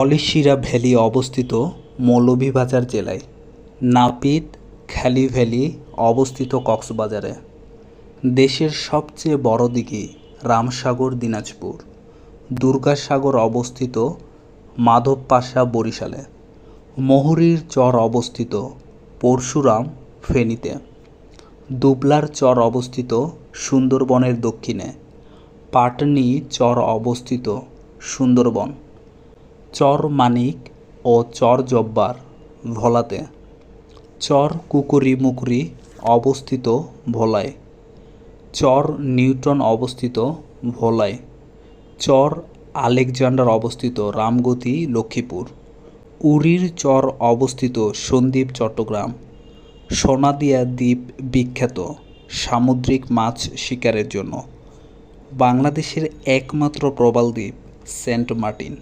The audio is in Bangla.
পলিশিরা ভ্যালি অবস্থিত মৌলভীবাজার জেলায়, নাপিত খালি ভ্যালি অবস্থিত কক্সবাজারে। দেশের সবচেয়ে বড় দিঘি রামসাগর, দিনাজপুর। দুর্গাসাগর অবস্থিত মাধবপাশা বরিশালে। মহুরীর চর অবস্থিত পরশুরাম ফেনীতে। দুবলার চর অবস্থিত সুন্দরবনের দক্ষিণে। পাটনি চর অবস্থিত সুন্দরবন। চর মানিক ও চর জব্বার ভোলাতে। চর কুকুরি মুকুরি অবস্থিত ভোলায়। চর নিউটন অবস্থিত ভোলায়। চর আলেকজান্ডার অবস্থিত রামগতি, লক্ষ্মীপুর। উরির চর অবস্থিত সন্দ্বীপ চট্টগ্রাম। সোনাদিয়া দ্বীপ বিখ্যাত সামুদ্রিক মাছ শিকারের জন্য। বাংলাদেশের একমাত্র প্রবাল দ্বীপ সেন্ট মার্টিন।